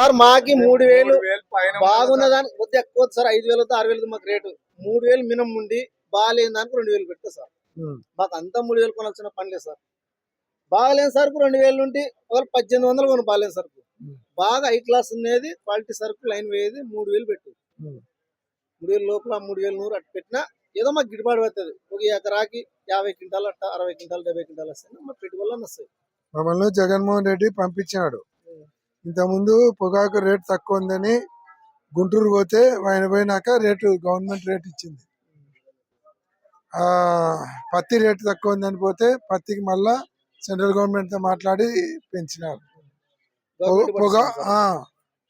Sir మాకి మూడు వేలు పైన బాగున్నదానికి కొద్ది ఎక్కువ సార్. ఐదు వేలతో ఆరు వేలతో మాకు రేటు. మూడు వేలు మినిమం ఉండి బాగాలేని దానికి రెండు వేలు పెట్టు సార్. మాకు అంతా మూడు వేలు కొనాల్సిన పని లేదు సార్. బాగాలేని సరుకు రెండు వేలు నుండి ఒకవేళ పద్దెనిమిది వందలు కొను బాగాలేని సరుకు. బాగా హై క్లాస్ ఉన్నది క్వాలిటీ సరుకు లైన్ వేది మూడు వేలు పెట్టు. మూడు వేలు లోపల మూడు వేలు నూరు అట్టు పెట్టినా ఏదో మాకు గిట్టుబాటు పడుతుంది. ఒక ఎకరాకి యాభై క్వింటాలు అట్ట అరవై క్వింటాలు డెబ్బై క్వింటాలు వస్తాయి. మాకు పెట్టుబడులు వస్తాయి. మమ్మల్ని జగన్మోహన్ రెడ్డి పంపించాడు ఇంతకుముందు పొగాకు రేట్ తక్కువ ఉందని గుంటూరు పోతే ఆయన పోయినాక రేటు గవర్నమెంట్ రేట్ ఇచ్చింది. పత్తి రేటు తక్కువ ఉందని పోతే పత్తికి మళ్ళా సెంట్రల్ గవర్నమెంట్తో మాట్లాడి పెంచినారు. పొగ-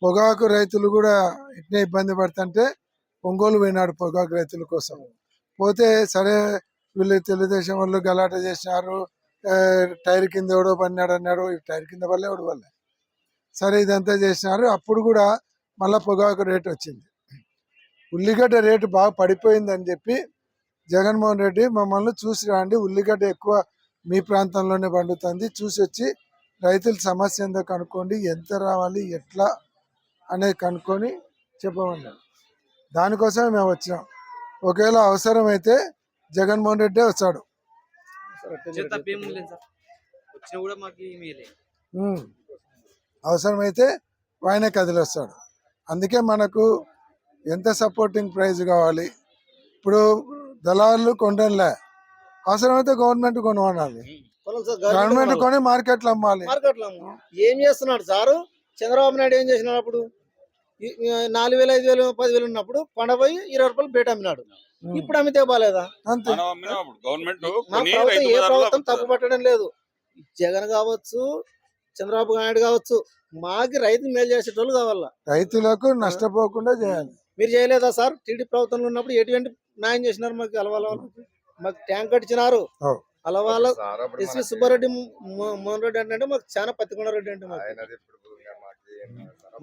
పొగాకు రైతులు కూడా ఇట్నే ఇబ్బంది పడుతుంటే ఒంగోలు పోయినాడు పొగాకు రైతుల కోసం. పోతే సరే వీళ్ళు తెలుగుదేశం వాళ్ళు గలాట చేసినారు టైర్ కింద ఎవడో పడినాడు అన్నాడు టైర్ కింద పడలే ఎవడు పడలే. సరే ఇదంతా చేసినారు. అప్పుడు కూడా మళ్ళా పొగాకు రేట్ వచ్చింది. ఉల్లిగడ్డ రేటు బాగా పడిపోయిందని చెప్పి జగన్మోహన్ రెడ్డి మమ్మల్ని చూసి రాండి. ఉల్లిగడ్డ ఎక్కువ మీ ప్రాంతంలోనే పండుతుంది. చూసి వచ్చి రైతుల సమస్య ఏందో కనుక్కోండి. ఎంత రావాలి ఎట్లా అనేది కనుక్కొని చెప్పమన్నారు. దానికోసమే మేము వచ్చినాం. ఒకవేళ అవసరమైతే జగన్మోహన్ రెడ్డి వస్తాడు అవసరమైతే ఆయన కదిలి వస్తాడు అందుకే మనకు ఎంత సపోర్టింగ్ ప్రైజ్ కావాలి? ఇప్పుడు దళారులు కొండలే అవసరమైతే గవర్నమెంట్ సార్, గవర్నమెంట్ కొని మార్కెట్లో అమ్మాలి. మార్కెట్లో అమ్ము. ఏం చేస్తున్నాడు సారు? చంద్రబాబు నాయుడు ఏం చేసినాడు అప్పుడు? నాలుగు వేలు ఐదు వేలు పదివేలు ఉన్నప్పుడు పండపోయి ఇరవై రూపాయలు బయట అమ్మినాడు. ఇప్పుడు అమ్మితే బాగాలేదా అంతే. గవర్నమెంట్ ఏ ప్రభుత్వం తప్పు. పట్టడం లేదు. జగన్ కావచ్చు చంద్రబాబు నాయుడు కావచ్చు మాకి రైతు మేలు చేసేటోళ్ళు కావాలా? రైతులకు నష్టపోకుండా చేయాలి. మీరు చేయలేదా సార్? టీడీ ప్రభుత్వంలో ఉన్నప్పుడు ఎటువంటి న్యాయం చేసినారు మాకు అలవాల మాకు ట్యాంక్ కట్టించినారు. అవు. అలవాల ఎస్వి సుబ్బారెడ్డి మోహన్ రెడ్డి అంటే మాకు చాలా పత్తికొండ రెడ్డి అంటే మాకు. ఆయనది ఇప్పుడు ఇంకా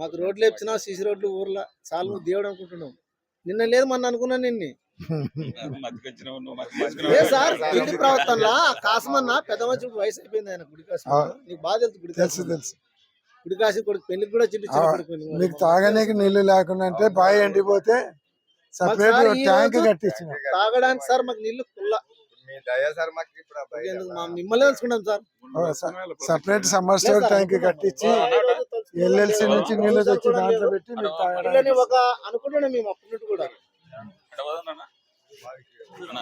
మాకు రోడ్లు వేపించినా సీసీ రోడ్లు ఊర్లో చాలా నువ్వు దేవుడు అనుకుంటున్నాం. నిన్న లేదు మొన్న అనుకున్నాను నిన్ను. సార్ ప్రభుత్వంలో కాసమన్న పెద్ద మంచి వయసు అయిపోయింది ఆయన గుడి. నీకు బాగా తెలుసు గుడి తెలుసు కాసు తెలుసు. గుడి కాసి కొడుకు పెళ్ళికి కూడా చిట్టి ఆ, మీకు తాగనీకి నీళ్ళు లేకుండా అంటే బావి ఎండిపోతే సపరేట్ ట్యాంక్ కట్టించిన తాగడానికి సార్ మాకు నీళ్ళు కుల్ల సపరేట్ సమ్మర్ స్టోర్ ట్యాంక్ కట్టించి ఎల్ఎల్సి నుంచి నీళ్ళు తెచ్చి దాంట్లో పెట్టి తాగడానికి. ఒక అనుకుంటున్నాం మేము అప్పటి నుండి కూడా 是么